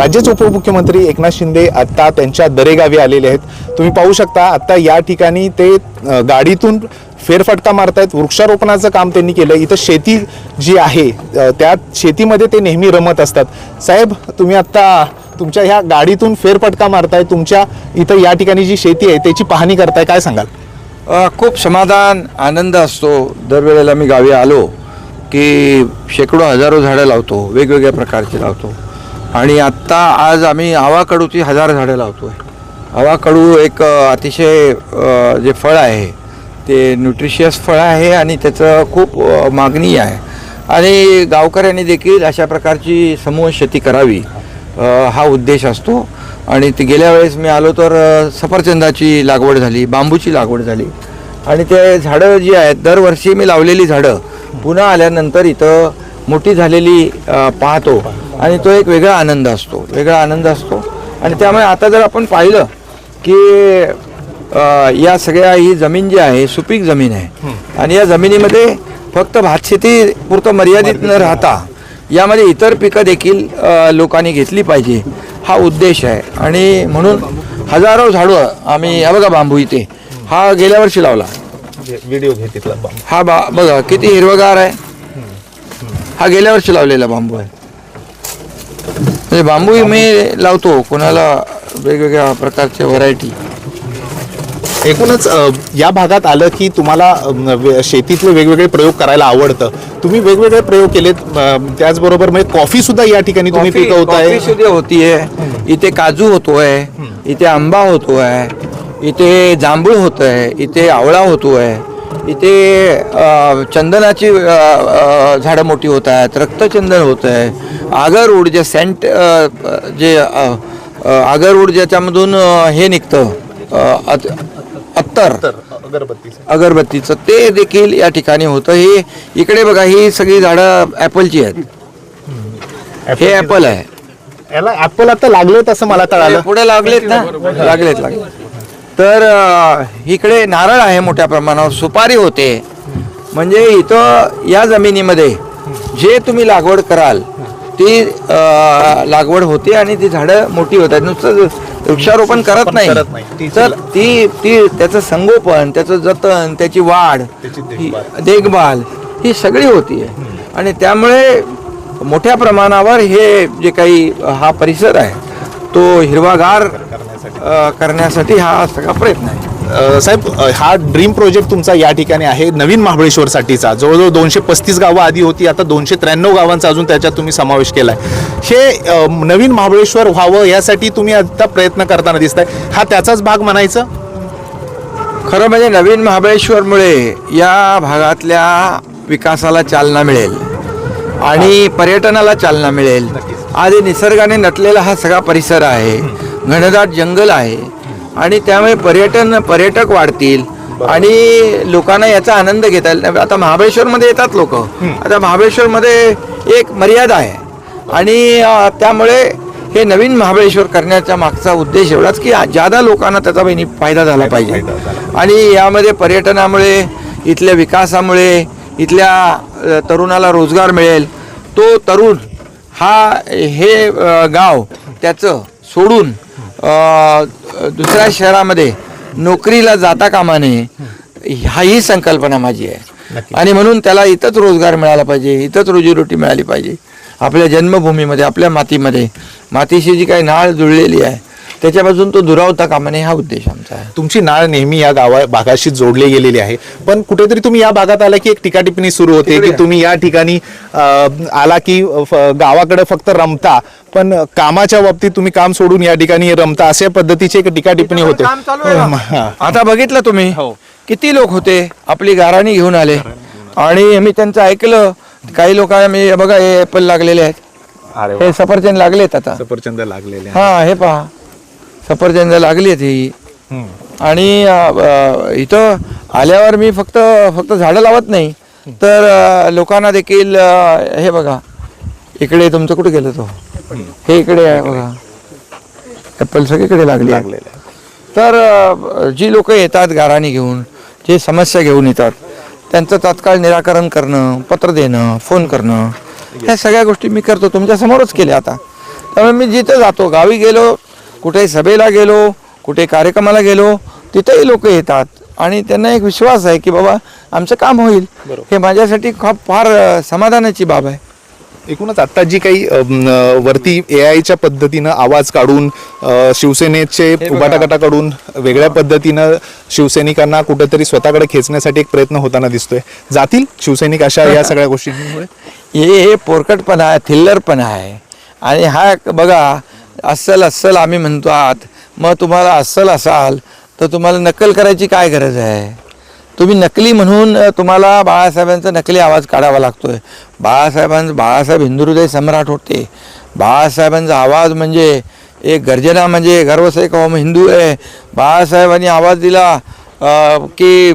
राज्याचे उपमुख्यमंत्री एकनाथ शिंदे आत्ता त्यांच्या दरेगावी आलेले आहेत. तुम्ही पाहू शकता आत्ता या ठिकाणी ते गाडीतून फेरफटका मारतायत. वृक्षारोपणाचं काम त्यांनी केलं. इथं शेती जी आहे त्या शेतीमध्ये ते नेहमी रमत असतात. साहेब तुम्ही आत्ता तुमच्या ह्या गाडीतून फेरफटका मारताय तुमच्या इथं या ठिकाणी जी शेती आहे त्याची पाहणी करताय काय सांगाल? खूप समाधान आनंद असतो. दरवेळेला मी गावी आलो की शेकडो हजारो झाडं लावतो वेगवेगळ्या प्रकारची लावतो. आणि आत्ता आज आम्ही आवाकडूची हजार झाडं लावतो आहे आवाकडू एक अतिशय जे फळ आहे ते न्यूट्रिशियस फळ आहे आणि त्याचं खूप मागणी आहे. आणि गावकऱ्यांनी देखील अशा प्रकारची समूह शेती करावी हा उद्देश असतो. आणि ते गेल्या वेळेस मी आलो तर सफरचंदाची लागवड झाली बांबूची लागवड झाली. आणि ते झाडं जी आहेत दरवर्षी मी लावलेली झाडं पुन्हा आल्यानंतर इथं मोठी झालेली पाहतो. आणि तो एक वेगळा आनंद असतो वेगळा आनंद असतो. आणि त्यामुळे आता जर आपण पाहिलं की या सगळ्या ही जमीन जी आहे सुपीक जमीन आहे. आणि या जमिनीमध्ये फक्त भातशेती पुरतं मर्यादित न राहता यामध्ये इतर पिकं देखील लोकांनी घेतली पाहिजे हा उद्देश आहे. आणि म्हणून हजारो झाडं आम्ही बघा बांबू इथे हा गेल्या वर्षी लावला. व्हिडिओ हा बा बघा किती हिरवगार आहे. हा गेल्या वर्षी लावलेला बांबू आहे. म्हणजे बांबू मी लावतो कोणाला वेगवेगळ्या प्रकारच्या व्हरायटी एकूणच अ, या भागात आलं की तुम्हाला अ, वे- शेतीतले वेगवेगळे प्रयोग करायला आवडतं. तुम्ही वेगवेगळे प्रयोग केलेत अ, त्याचबरोबर म्हणजे कॉफी सुद्धा या ठिकाणी तुम्ही पिकवताय. कॉफी सुद्धा होतीये. इथे काजू होतोय इथे आंबा होतोय इथे जांभूळ होतंय इथे आवळा होतोय. इथे चंदनाची झाडं मोठी होत आहेत रक्तचंदन होत आहे. आगरवूड जे सेंट जे ज्याच्यामधून अ, हे निघतं अत्तर. अगरबत्तीचं. ते देखील या ठिकाणी होतं. हे इकडे बघा ही सगळी झाडं ॲपलची आहेत. हे ॲपल आहे. याला ऍपल आता लागलेत असं मला कळालं. पुढे लागलेत ना? लागलेत लागलेत. तर इकडे नारळ आहे मोठ्या प्रमाणावर सुपारी होते. म्हणजे इथं या जमिनीमध्ये जे तुम्ही लागवड कराल ती लागवड होते आणि ती झाडं मोठी होतात नुसतं वृक्षारोपण करत करत नाही. तर ती ती त्याचं संगोपन त्याचं जतन त्याची वाढ देखभाल ही सगळी होती. आणि त्यामुळे मोठ्या प्रमाणावर हे जे काही हा परिसर आहे तो हिरवागार अ, करण्यासाठी हा सगळा प्रयत्न आहे. अ, साहेब हा ड्रीम प्रोजेक्ट तुमचा या ठिकाणी आहे नवीन महाबळेश्वरसाठीचा. जवळजवळ दोनशे पस्तीस गावं आधी होती आता दोनशे त्र्याण्णव गावांचा अजून त्याच्यात तुम्ही समावेश केलाय. हे अ, नवीन महाबळेश्वर व्हावं यासाठी तुम्ही आता प्रयत्न करताना दिसताय. हा त्याचाच भाग म्हणायचं? खरं म्हणजे नवीन महाबळेश्वरमुळे या भागातल्या विकासाला चालना मिळेल आणि पर्यटनाला चालना मिळेल. आधी निसर्गाने नटलेला हा सगळा परिसर आहे. घनदाट जंगल आहे. आणि त्यामुळे पर्यटन पर्यटक वाढतील. आणि लोकांना याचा आनंद घेता येईल. आता महाबळेश्वरमध्ये येतात लोक. आता महाबळेश्वरमध्ये एक मर्यादा आहे. आणि त्यामुळे हे नवीन महाबळेश्वर करण्याचा मागचा उद्देश एवढाच की ज्यादा लोकांना त्याचा फायदा झाला पाहिजे. आणि यामध्ये पर्यटनामुळे इथल्या विकासामुळे इथल्या तरुणाला रोजगार मिळेल. तो तरुण हा हे गाव त्याचं सोडून दुसऱ्या शहरामध्ये नोकरीला जाता कामा नये हा ही संकल्पना माझी आहे. आणि म्हणून त्याला इथंच रोजगार मिळाला पाहिजे इथंच रोजीरोटी मिळाली पाहिजे. आपल्या जन्मभूमीमध्ये आपल्या मातीमध्ये मातीशी जी काही नाळ जुळलेली आहे त्याच्यापासून तो दुरावता कामा नये हा उद्देश आमचा आहे. तुमची नाळ नेहमी या गावा भागाशी जोडली गेलेली आहे. पण कुठेतरी तुम्ही या भागात आला की एक टीका टिप्पणी सुरू होते की तुम्ही या ठिकाणी आला की गावाकडे फक्त रमता. पण कामाच्या बाबतीत तुम्ही काम सोडून या ठिकाणी रमता अशा पद्धतीची एक टीका टिप्पणी होते. हा. आता बघितलं तुम्ही किती लोक होते आपली गाराणी घेऊन आले. आणि मी त्यांचं ऐकलं काही हे बघा हे ऍपल लागलेले आहेत. हे सफरचंद लागलेत आता. सफरचंद लागलेले. हा हे पहा. सफरचंद लागली आहेत ही. आणि इथं आल्यावर मी फक्त फक्त झाडं लावत नाही. तर लोकांना देखील हे बघा. इकडे तुमचं कुठे गेलं तो? हे इकडे आहे बघा. ॲपल सगळीकडे लागली. लागलेले. तर जी लोक येतात गाराणी घेऊन जे समस्या घेऊन येतात त्यांचं तात्काळ निराकरण करणं पत्र देणं फोन करणं ह्या सगळ्या गोष्टी मी करतो. तुमच्या समोरच केल्या आता. त्यामुळे मी जिथं जातो गावी गेलो कुठे सभेला गेलो कुठे कार्यक्रमाला गेलो तिथेही लोक येतात. आणि त्यांना एक विश्वास आहे की बाबा आमचं काम होईल. हे माझ्यासाठी खूप फार समाधानाची बाब आहे. एकूणच आता जी काही वरती ए आयच्या पद्धतीनं आवाज काढून शिवसेनेचे गटाकडून वेगळ्या पद्धतीनं शिवसैनिकांना कुठेतरी स्वतःकडे खेचण्यासाठी एक प्रयत्न होताना दिसतोय. जातील शिवसैनिक अशा या सगळ्या गोष्टींमुळे? हे हे पोरकटपणा आहे थिल्लरपणा आहे. आणि हा बघा अस्सल अस्सल आम्ही म्हणतो आहात मग तुम्हाला अस्सल असाल तर तुम्हाला नकल करायची काय गरज आहे? तुम्ही नकली म्हणून तुम्हाला बाळासाहेबांचा नकली आवाज काढावा लागतो आहे बाळासाहेबांचं बाळासाहेब हिंदुहृदय सम्राट होते. बाळासाहेबांचा आवाज म्हणजे एक गर्जना म्हणजे गर्वसे कौम हिंदू आहे. बाळासाहेबांनी आवाज दिला की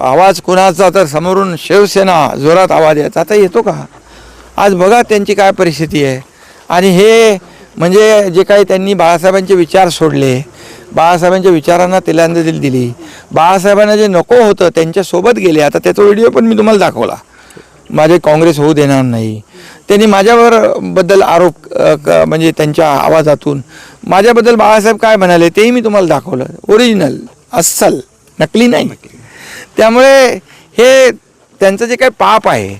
आवाज कुणाचा? तर समोरून शिवसेना जोरात आवाज यायचा. आता येतो का? आज बघा त्यांची काय परिस्थिती आहे. आणि हे म्हणजे जे काही त्यांनी बाळासाहेबांचे विचार सोडले बाळासाहेबांच्या विचारांना तिलांजली दिली बाळासाहेबांना जे नको होतं त्यांच्यासोबत गेले. आता त्याचा व्हिडिओ पण मी तुम्हाला दाखवला. माझे काँग्रेस होऊ देणार नाही. त्यांनी माझ्यावर बद्दल आरोप क- म्हणजे त्यांच्या आवाजातून माझ्याबद्दल बाळासाहेब काय म्हणाले तेही मी तुम्हाला दाखवलं. ओरिजिनल अस्सल नकली नाही. त्यामुळे हे त्यांचं जे काही पाप आहे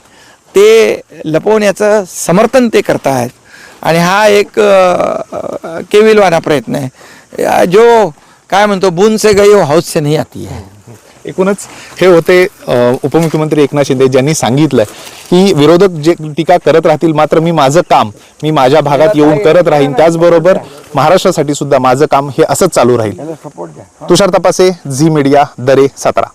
ते लपवण्याचं समर्थन ते करतायत आणि हा एक केविलवाना प्रयत्न आहे. जो काय म्हणतो बुन से गई हो हौस से नहीं आती है. एकूणच हे होते उपमुख्यमंत्री एकनाथ शिंदे ज्यांनी सांगितलंय की विरोधक जे टीका करत राहतील मात्र मी माझं काम मी माझ्या भागात येऊन करत राहीन. त्याचबरोबर महाराष्ट्रासाठी सुद्धा माझं काम हे असंच चालू राहील. तुषार तपासे झी मीडिया दरे सातारा.